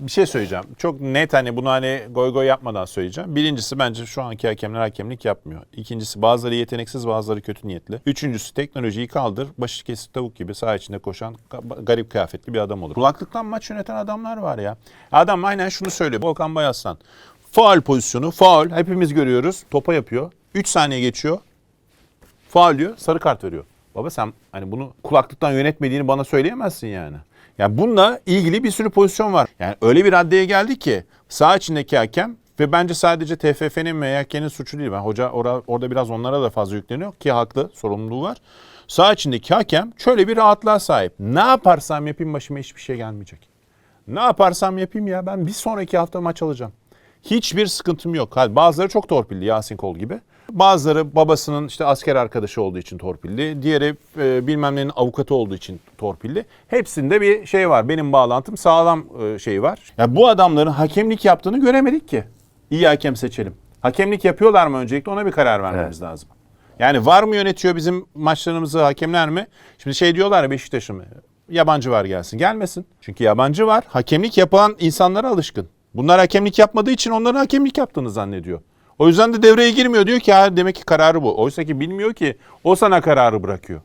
bir şey söyleyeceğim. Çok net hani bunu hani goy goy yapmadan söyleyeceğim. Birincisi bence şu anki hakemler hakemlik yapmıyor. İkincisi bazıları yeteneksiz bazıları kötü niyetli. Üçüncüsü teknolojiyi kaldır. Başı kesik tavuk gibi saha içinde koşan ga- garip kıyafetli bir adam olur. Kulaklıktan maç yöneten adamlar var ya. Adam aynen şunu söylüyor. Volkan Bayaslan. Faul pozisyonu. Faul. Hepimiz görüyoruz. Topa yapıyor. 3 saniye geçiyor. Faul diyor. Sarı kart veriyor. Baba sen hani bunu kulaklıktan yönetmediğini bana söyleyemezsin yani. Yani bununla ilgili bir sürü pozisyon var. Yani öyle bir raddeye geldi ki sağ içindeki hakem ve bence sadece TFF'nin MHK'nin suçu değil. Ben hoca ora- orada biraz onlara da fazla yükleniyor ki haklı sorumluluğu var. Sağ içindeki hakem şöyle bir rahatlığa sahip. Ne yaparsam yapayım başıma hiçbir şey gelmeyecek. Ne yaparsam yapayım ya ben bir sonraki hafta maç alacağım. Hiçbir sıkıntım yok. Hadi bazıları çok torpilli Yasin Kol gibi. Bazıları babasının işte asker arkadaşı olduğu için torpilli. Diğeri e, bilmem nenin avukatı olduğu için torpilli. Hepsinde bir şey var. Benim bağlantım sağlam e, şey var. Ya bu adamların hakemlik yaptığını göremedik ki. İyi hakem seçelim. Hakemlik yapıyorlar mı öncelikle ona bir karar vermemiz lazım. Yani var mı yönetiyor bizim maçlarımızı hakemler mi? Şimdi şey diyorlar ya Beşiktaş'ın mı? Yabancı var gelsin. Gelmesin. Çünkü yabancı var. Hakemlik yapan insanlara alışkın. Bunlar hakemlik yapmadığı için onların hakemlik yaptığını zannediyor. O yüzden de devreye girmiyor. Diyor ki ha demek ki kararı bu. Oysa ki bilmiyor ki o sana kararı bırakıyor.